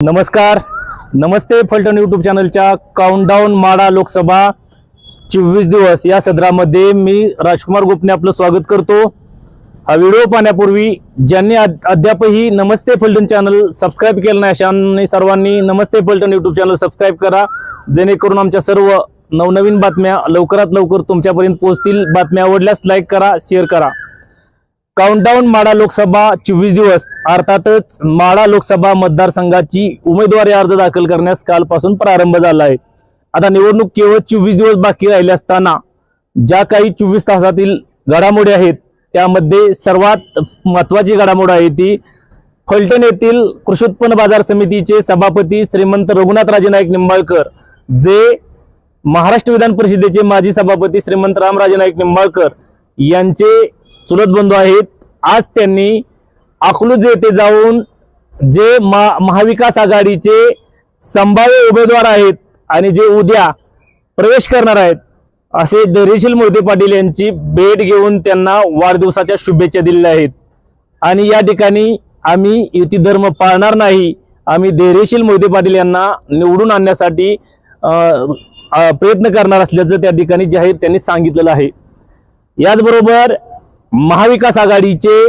नमस्कार. नमस्ते फलटण यूट्यूब चॅनलच्या काउंटडाऊन माडा लोकसभा चोवीस दिवस या सदरामध्ये मी राजकुमार गोपने आपलं स्वागत करतो. हा व्हिडिओ पाहण्यापूर्वी ज्यांनी अद्यापही नमस्ते फलटण चॅनल सबस्क्राईब केलं नाही अशांनी सर्वांनी नमस्ते फलटण यूट्यूब चॅनल सबस्क्राईब करा. जेणेकरून आमच्या सर्व नवनवीन बातम्या लवकरात लवकर तुमच्यापर्यंत पोहोचतील. बातम्या आवडल्यास लाईक करा शेअर करा. काउंटडाऊन माडा लोकसभा चोवीस दिवस. अर्थातच माडा लोकसभा मतदारसंघाची उमेदवारी अर्ज दाखल करण्यास कालपासून प्रारंभ झाला आहे. आता निवडणूक केवळ चोवीस दिवस बाकी राहिले असताना ज्या काही चोवीस तासातील घडामोडी आहेत त्यामध्ये सर्वात महत्वाची घडामोड आहे ती फलटण येथील कृषी उत्पन्न बाजार समितीचे सभापती श्रीमंत रघुनाथराजे नाईक निंबाळकर जे महाराष्ट्र विधान परिषदेचे माजी सभापती श्रीमंत रामराजे नाईक निंबाळकर यांचे चुलत बंधू आहेत. आज त्यांनी अकलूज येथे जाऊन जे मा महाविकास आघाडीचे संभाव्य उमेदवार आहेत आणि जे उद्या प्रवेश करणार आहेत असे धैर्यशील मोहिते पाटील यांची भेट घेऊन त्यांना वाढदिवसाच्या शुभेच्छा दिलेल्या आहेत. आणि या ठिकाणी आम्ही युती धर्म पाळणार नाही आम्ही धैर्यशील मोहिते पाटील यांना निवडून आणण्यासाठी प्रयत्न करणार असल्याचं त्या ठिकाणी जाहीर त्यांनी सांगितलेलं आहे. याचबरोबर महाविकास आघाडीचे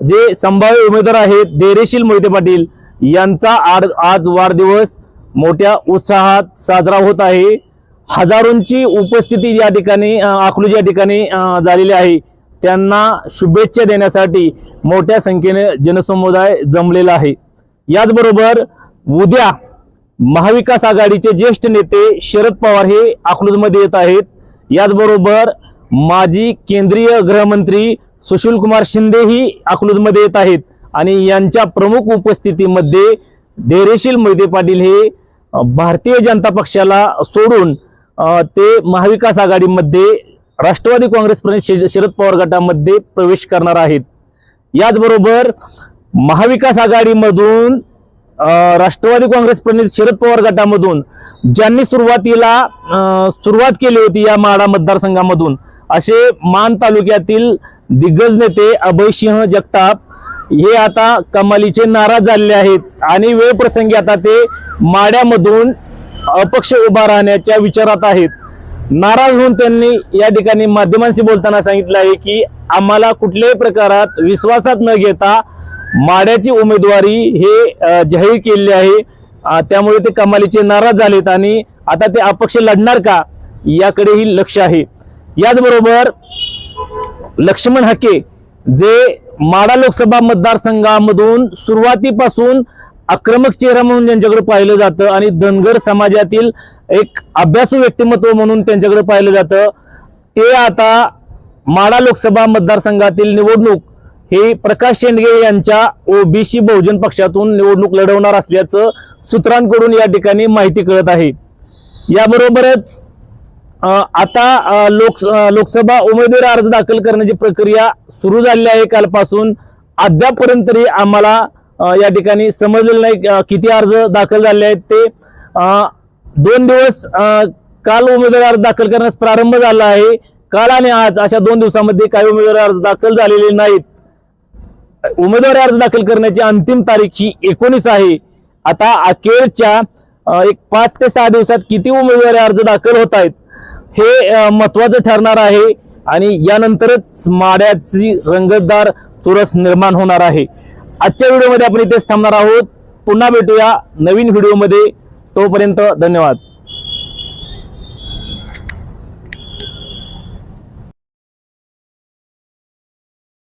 जे संभाव्य उमेदवार आहेत धैर्यशील मोहिते पाटील यांचा आड आज वाढदिवस मोठ्या उत्साहात साजरा होत आहे. हजारोंची उपस्थिती या ठिकाणी अ, अकलूज या ठिकाणी झालेली आहे. त्यांना शुभेच्छा देण्यासाठी मोठ्या संख्येने जनसमुदाय जमलेला आहे. याचबरोबर उद्या महाविकास आघाडीचे ज्येष्ठ नेते शरद पवार हे अकलूजमध्ये येत आहेत. याचबरोबर माजी केंद्रीय गृहमंत्री सुशील कुमार शिंदेही अकलूजमध्ये येत आहेत. आणि यांच्या प्रमुख उपस्थितीमध्ये धैर्यशील मोहिते पाटील हे भारतीय जनता पक्षाला सोडून ते महाविकास आघाडीमध्ये राष्ट्रवादी काँग्रेस प्रणित शरद पवार गटामध्ये प्रवेश करणार आहेत. याचबरोबर महाविकास आघाडीमधून राष्ट्रवादी काँग्रेस प्रणित शरद पवार गटामधून ज्यांनी सुरुवातीला सुरुवात केली होती या माडा मतदारसंघामधून असे मान तालुक्यातील दिग्गज नेते अभयसिंह जगताप हे आता कमालीचे नाराज झालेले आहेत. आणि वेळ प्रसंगी आता ते माड्यामधून अपक्ष उभा राहण्याच्या विचारात आहेत. नाराज होऊन त्यांनी या ठिकाणी माध्यमांशी बोलताना सांगितलं आहे की आम्हाला कुठल्याही प्रकारात विश्वासात न घेता माड्याची उमेदवारी हे जाहीर केलेली आहे. त्यामुळे ते कमालीचे नाराज झालेत आणि आता ते अपक्ष लढणार का याकडेही लक्ष आहे. याचबरोबर लक्ष्मण हाके जे माडा लोकसभा मतदारसंघामधून सुरुवातीपासून आक्रमक चेहरा म्हणून त्यांच्याकडे पाहिलं जातं आणि धनगर समाजातील एक अभ्यासू व्यक्तिमत्व म्हणून त्यांच्याकडे पाहिलं जातं. ते आता माडा लोकसभा मतदारसंघातील निवडणूक हे प्रकाश शेंडगे यांच्या ओबीसी बहुजन पक्षातून निवडणूक लढवणार असल्याचं सूत्रांकडून या ठिकाणी माहिती कळत आहे. याबरोबरच आता लोक लोकसभा उमेदवारी अर्ज दाखल करण्याची प्रक्रिया सुरू झालेली आहे कालपासून. अद्यापर्यंत तरी आम्हाला या ठिकाणी समजलेलं नाही किती अर्ज दाखल झाले आहेत ते. दोन दिवस काल उमेदवारी अर्ज दाखल करण्यास प्रारंभ झाला आहे. काल आणि आज अशा दोन दिवसामध्ये काही उमेदवारी अर्ज दाखल झालेले नाहीत. उमेदवारी अर्ज दाखल करण्याची अंतिम तारीख ही एकोणीस आहे. आता अखेरच्या एक पाच ते सहा दिवसात किती उमेदवारी अर्ज दाखल होत आहेत? हे महत्वाचं ठरणार आहे आणि यानंतरच माड्याची रंगतदार चुरस निर्माण होणार आहे. आजच्या व्हिडिओमध्ये आपण इथेच थांबणार आहोत. पुन्हा भेटूया नवीन व्हिडिओमध्ये. तोपर्यंत धन्यवाद.